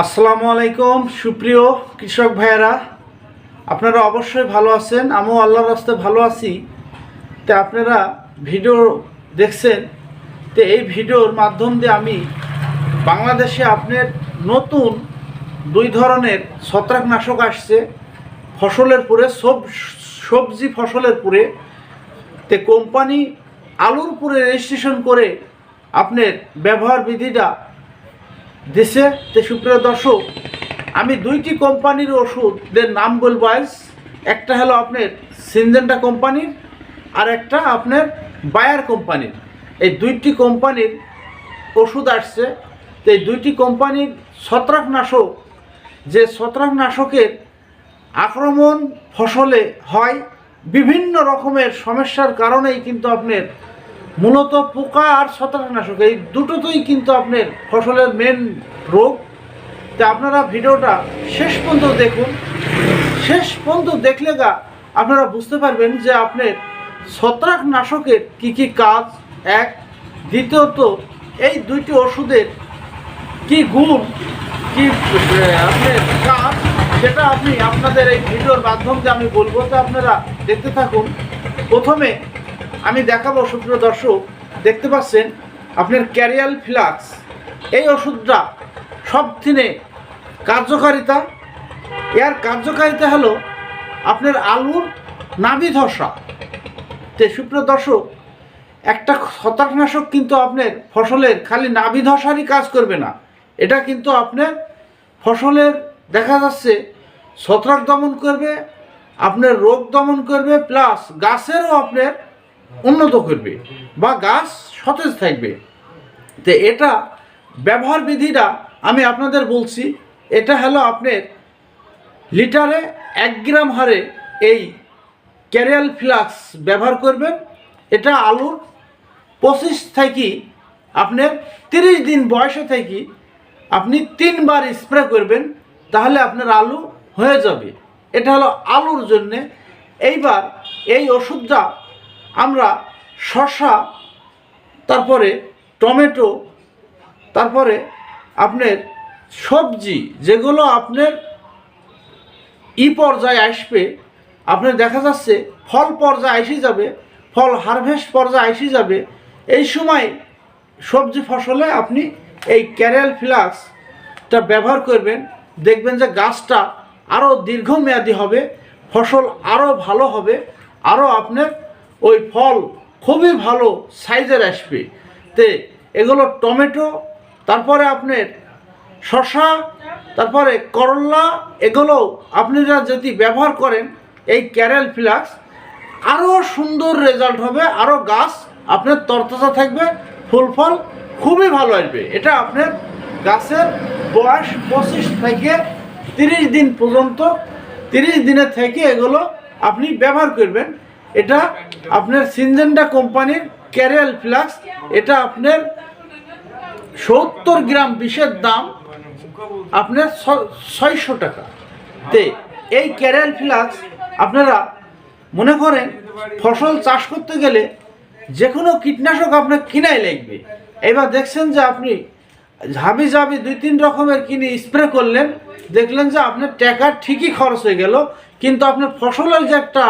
আসসালামু আলাইকুম, সুপ্রিয় কৃষক ভাইয়েরা। আপনারা অবশ্যই ভালো আছেন, আমিও আল্লাহর রাস্তায় ভালো আছি। তা আপনারা ভিডিও দেখছেন, তো এই ভিডিওর মাধ্যম দিয়ে আমি বাংলাদেশে আপনার নতুন দুই ধরনের ছত্রাকনাশক আসছে। ফসলের পুরে, সব সবজি ফসলের পুরে। তে কোম্পানি আলুর পুরে রেজিস্ট্রেশন করে আপনার ব্যবহার বিধিটা দেশে তে সুপ্রিয় দর্শক, আমি দুইটি কোম্পানির ওষুধের নাম বলব আজ। একটা হলো আপনার সিনজেন্টা কোম্পানির আর একটা আপনার বায়ার কোম্পানির। এই দুইটি কোম্পানির ওষুধ আসছে। তো এই দুইটি কোম্পানির ছত্রাকনাশক, যে ছত্রাকনাশকের আক্রমণ ফসলে হয়, বিভিন্ন রকমের সমস্যার কারণেই কিন্তু আপনার মূলত পোকা আর ছত্রাকনাশক। এই দুটোতেই কিন্তু আপনার ফসলের মেন রোগ। তা আপনারা ভিডিওটা শেষ পর্যন্ত দেখুন। শেষ পর্যন্ত দেখলে গা আপনারা বুঝতে পারবেন যে আপনার ছত্রাকনাশকের কি কি কাজ। এক, দ্বিতীয়ত, এই দুইটি ওষুধের কি গুণ, কি আপনার কাজ, সেটা আপনি আপনাদের এই ভিডিওর মাধ্যম আমি বলব। তো আপনারা দেখতে থাকুন। প্রথমে আমি দেখাবো সুপ্রিয় দর্শক, দেখতে পাচ্ছেন, আপনার ক্যারিয়াল ফ্লাক্স। এই ওষুধটা সব দিনে কার্যকারিতা। এর কার্যকারিতা হলো আপনার আলুর নাভি ধসা। তে সুপ্রিয় দর্শক, একটা ছত্রাকনাশক কিন্তু আপনার ফসলের খালি নাভি ধসারই কাজ করবে না। এটা কিন্তু আপনার ফসলের, দেখা যাচ্ছে, ছত্রাক দমন করবে, আপনার রোগ দমন করবে, প্লাস গাছেরও আপনার উন্নত করবে বা গাছ সতেজ থাকবে। তো এটা ব্যবহার বিধিটা আমি আপনাদের বলছি, এটা হলো আপনার লিটারে এক গ্রাম হারে এই ক্যারিয়াল ফ্লাক্স ব্যবহার করবেন। এটা আলুর পঁচিশ থেকে আপনার তিরিশ দিন বয়সে থেকে আপনি তিনবার স্প্রে করবেন, তাহলে আপনার আলু হয়ে যাবে। এটা হলো আলুর জন্যে। এইবার এই ওষুধটা আমরা শসা, তারপরে টমেটো, তারপরে আপনার সবজি, যেগুলো আপনার ই পর্যায়ে আসবে, আপনার দেখা যাচ্ছে ফল পর্যায়ে এসে যাবে, ফল হারভেস্ট পর্যায়ে এসে যাবে। এই সময় সবজি ফসলে আপনি এই ক্যারেল ফ্লাক্সটা ব্যবহার করবেন। দেখবেন যে গাছটা আরও দীর্ঘমেয়াদী হবে, ফসল আরও ভালো হবে আরও আপনার ওই ফল খুবই ভালো সাইজের আসবে। তে এগুলো টমেটো, তারপরে আপনার শশা তারপরে করলা, এগুলো আপনারা যদি ব্যবহার করেন, এই ক্যারেল ফ্লাক্স আরও সুন্দর রেজাল্ট হবে আরও গাছ আপনার তরতাজা থাকবে, ফুল ফল খুবই ভালো আসবে। এটা আপনার গাছের বয়স পঁচিশ থেকে তিরিশ দিন পর্যন্ত, তিরিশ দিনের থেকে এগুলো আপনি ব্যবহার করবেন। এটা আপনার সিনজেন্ডা কোম্পানির ক্যারেল ফ্লাক্স, এটা আপনার সত্তর গ্রাম বিষের দাম, আপনার ছয়শো টাকা। তে এই ক্যারেল ফ্লাক্স আপনারা মনে করেন ফসল চাষ করতে গেলে যে কোনো কীটনাশক আপনার কিনাই লাগবে। এবার দেখছেন যে আপনি ঝাবি ঝাবি দুই তিন রকমের কিনে স্প্রে করলেন, দেখলেন যে আপনার টাকা ঠিকই খরচ হয়ে গেল, কিন্তু আপনার ফসলের যে একটা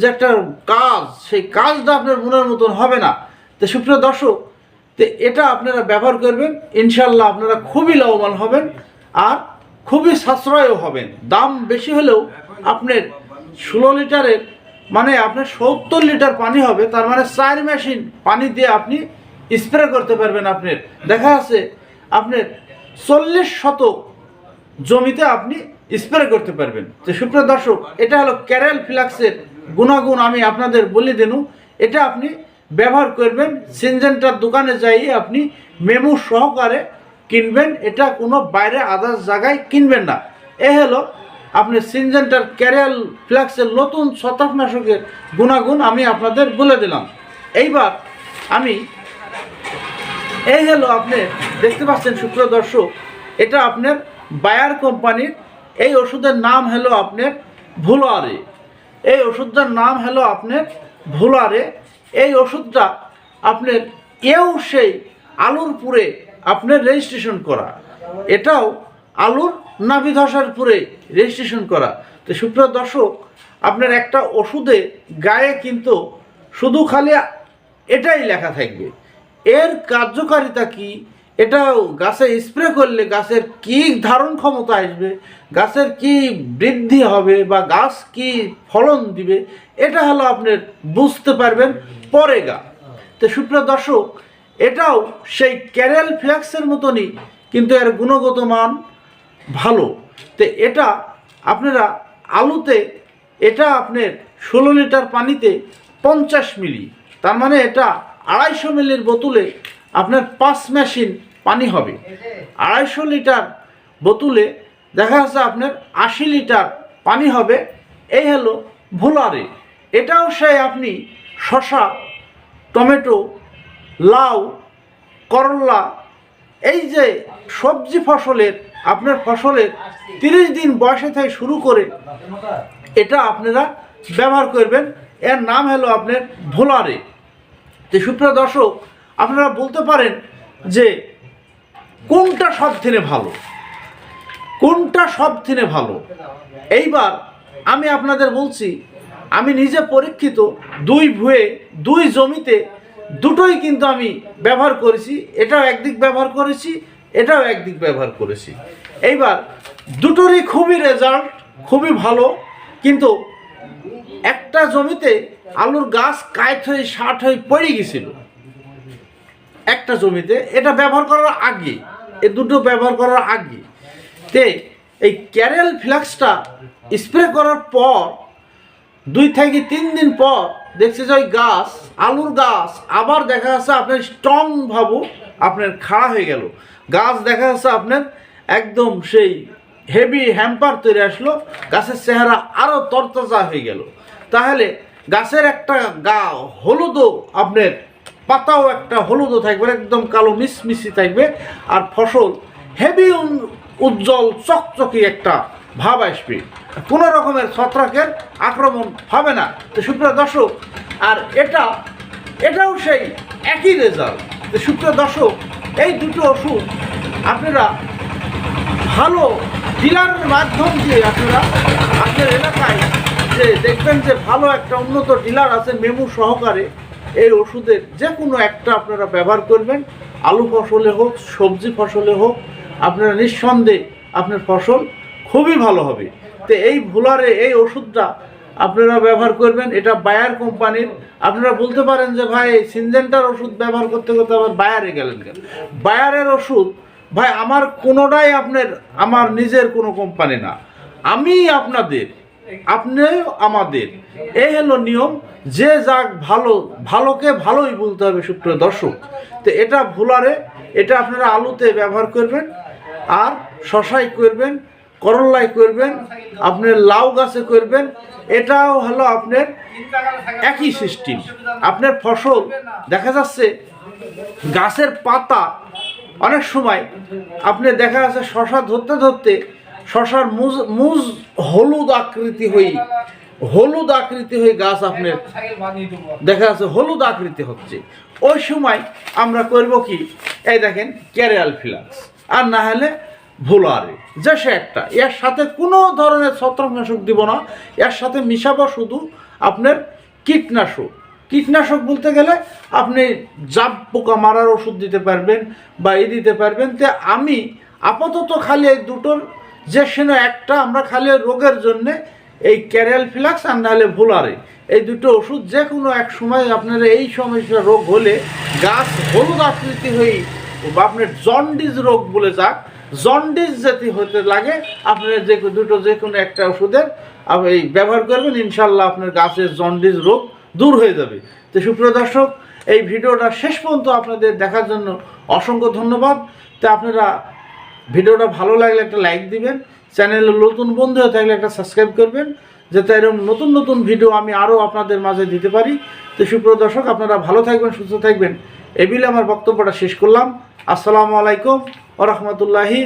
যে একটা কাজ, সেই কাজটা আপনার মনের মতন হবে না। তো সুপ্রিয় দর্শক, তো এটা আপনারা ব্যবহার করবেন ইনশাল্লাহ আপনারা খুবই লাভবান হবেন আর খুবই সাশ্রয়ও হবেন। দাম বেশি হলেও আপনার ষোলো লিটারের মানে আপনার সত্তর লিটার পানি হবে, তার মানে চার মেশিন পানি দিয়ে আপনি স্প্রে করতে পারবেন আপনার। দেখা যাচ্ছে আপনার চল্লিশ শতক জমিতে আপনি স্প্রে করতে পারবেন। তো সুপ্রিয় দর্শক, এটা হলো ক্যারেল ফ্লাক্সের গুণাগুণ আমি আপনাদের বলে দেনু। এটা আপনি ব্যবহার করবেন, সিনজেন্টার দোকানে যাইয়ে আপনি মেমু সহকারে কিনবেন, এটা কোনো বাইরে আদার্স জায়গায় কিনবেন না। এ হলো আপনি সিনজেন্টার ক্যারিয়াল ফ্ল্যাক্সের নতুন ছত্রাকনাশকের গুণাগুণ আমি আপনাদের বলে দিলাম। এইবার আমি, এই হলো আপনি দেখতে পাচ্ছেন শুক্র দর্শক, এটা আপনার বায়ার কোম্পানির, এই ওষুধের নাম হলো আপনার ভুলারে এই ওষুধটার নাম হলো আপনার ভুলারে। এই ওষুধটা আপনার এও সেই আলুর পুরে আপনার রেজিস্ট্রেশন করা। এটাও আলুর নাভি ধসার পরে রেজিস্ট্রেশন করা। তো সুপ্রিয় দর্শক, আপনার একটা ওষুধে গায়ে কিন্তু শুধু খালি এটাই লেখা থাকবে। এর কার্যকারিতা কি? এটা গাছে স্প্রে করলে গাছের কি ধারণ ক্ষমতা আসবে, গাছের কি বৃদ্ধি হবে বা গাছ কি ফলন দিবে, এটা হলো আপনি বুঝতে পারবেন পরে গা। তো সুপ্রিয় দর্শক, এটাও সেই ক্যারেল ফ্ল্যাক্সের মতনই, কিন্তু এর গুণগত মান ভালো। তো এটা আপনারা আলুতে, এটা আপনার ষোলো লিটার পানিতে পঞ্চাশ মিলি, তার মানে এটা আড়াইশো মিলির বোতলে আপনার পাঁচ মেশিন পানি হবে। আড়াইশো লিটার বোতলে দেখা যাচ্ছে আপনার আশি লিটার পানি হবে। এই হলো ভোলারে। এটাও সেই আপনি শশা টমেটো, লাউ, করলা, এই যে সবজি ফসলের আপনার ফসলের তিরিশ দিন বয়সে থেকে শুরু করে এটা আপনারা ব্যবহার করবেন। এর নাম হলো আপনার ভোলারে। তো সুপ্রিয় দর্শক, আপনারা বলতে পারেন যে কোনটা সব থেকে ভালো? কোনটা সব থেকে ভালো? এইবার আমি আপনাদের বলছি, আমি নিজে পরীক্ষিত, দুই ভুয়ে, দুই জমিতে দুটোই কিন্তু আমি ব্যবহার করেছি, এটাও একদিক ব্যবহার করেছি, এটাও একদিক ব্যবহার করেছি। এইবার দুটোরই খুবই রেজাল্ট খুবই ভালো, কিন্তু একটা জমিতে আলুর গাছ কায়ত হয়ে ষাট হয়ে পড়ে গেছিল। একটা জমিতে, এটা ব্যবহার করার আগে, এ দুটো ব্যবহার করার আগে, তে এই ক্যারেল ফ্ল্যাক্সটা স্প্রে করার পর, দুই থেকে তিন দিন পর, দেখছে যে ওই গাছ, আলুর গাছ, আবার দেখা যাচ্ছে আপনার স্ট্রং ভাবো আপনার খাড়া হয়ে গেল। গাছ দেখা যাচ্ছে আপনার একদম সেই হেভি হ্যাম্পার তৈরি আসলো, গাছের চেহারা আরও তরতাজা হয়ে গেল। তাহলে গাছের একটা গা হলুদও আপনার পাতাও একটা হলুদও থাকবে, একদম কালো মিসমিসি থাকবে। আর ফসল হেভি উজ্জ্বল, চকচকি একটা ভাব আসবে। কোনো রকমের ছত্রাকের আক্রমণ হবে না। তো সুপ্রিয় দর্শক, আর এটা, এটাও সেই একই রেজাল্ট তো সুপ্রিয় দর্শক, এই দুটো ওষুধ আপনারা ভালো ডিলারের মাধ্যম দিয়ে আপনারা আপনার এলাকায় যে দেখবেন যে ভালো একটা উন্নত ডিলার আছে, মেমু সহকারে এই ওষুধের যে কোনো একটা আপনারা ব্যবহার করবেন। আলু ফসলে হোক, সবজি ফসলে হোক, আপনারা নিঃসন্দেহে আপনার ফসল খুবই ভালো হবে। তো এই ভুলারে এই ওষুধটা আপনারা ব্যবহার করবেন, এটা বায়ার কোম্পানির। আপনারা বলতে পারেন যে, ভাই সিনজেন্টার ওষুধ ব্যবহার করতে করতে আবার বায়ারে গেলেন কেন? বায়ারের ওষুধ, ভাই, আমার কোনোটাই আপনার, আমার নিজের কোনো কোম্পানি না। আমি আপনাদের আপনিও আমাদের। এই হলো নিয়ম, যে যাক ভালো, ভালোকে ভালোই বলতে হবে সুপ্রিয় দর্শক। তো এটা ভুলারে এটা আপনারা আলুতে ব্যবহার করবেন, আর শশাই করবেন করল্লাই করবেন, আপনার লাউ গাছে করবেন, এটাও হলো আপনার একই সিস্টেম আপনার ফসল, দেখা যাচ্ছে গাছের পাতা, অনেক সময় আপনি দেখা যাচ্ছে শশা ধরতে ধরতে শশার মুজ মুজ হলুদ আকৃতি হয়ে হলুদ আকৃতি হয়ে গাছ আপনার দেখা যাচ্ছে হলুদ আকৃতি হচ্ছে। ওই সময় আমরা করব কি? এই দেখেন, ক্যারিয়াল ফিলাক্স। আর না হলে ভোলারে। যে সে একটা। এর সাথে কোনো ধরনের ছত্রাকনাশক দিব না। এর সাথে মিশাবো শুধু আপনার কীটনাশক। কীটনাশক বলতে গেলে আপনি জাপ পোকা মারার ওষুধ দিতে পারবেন বা এ দিতে পারবেন। তে আমি আপাতত খালি এই দুটোর যে সেন একটা আমরা খালি রোগের জন্যে এই ক্যারিয়াল ফিলাক্স আর নাহলে ভোলারে এই দুটো ওষুধ যে কোনো এক সময় আপনার এই সমস্যা রোগ হলে গাছ হলুদ আকৃতি হয়ে বা আপনার জন্ডিস রোগ বলে যাক, জন্ডিস যদি হতে লাগে, আপনার যে দুটো যে কোনো একটা ওষুধের এই ব্যবহার করবেন, ইনশাল্লাহ আপনার গাছের জন্ডিস রোগ দূর হয়ে যাবে। তো সুপ্রিয় দর্শক, এই ভিডিওটা শেষ পর্যন্ত আপনাদের দেখার জন্য অসংখ্য ধন্যবাদ। তা আপনারা ভিডিওটা ভালো লাগলে একটা লাইক দিবেন, চ্যানেলে নতুন বন্ধু হয়ে থাকলে একটা সাবস্ক্রাইব করবেন, যাতে এরকম নতুন নতুন ভিডিও আমি আরও আপনাদের মাঝে দিতে পারি। তো সুপ্রিয় দর্শক, আপনারা ভালো থাকবেন, সুস্থ থাকবেন এবিলে বিলে আমার বক্তব্যটা শেষ করলাম। আসসালামু আলাইকুম ও রহমতুল্লাহি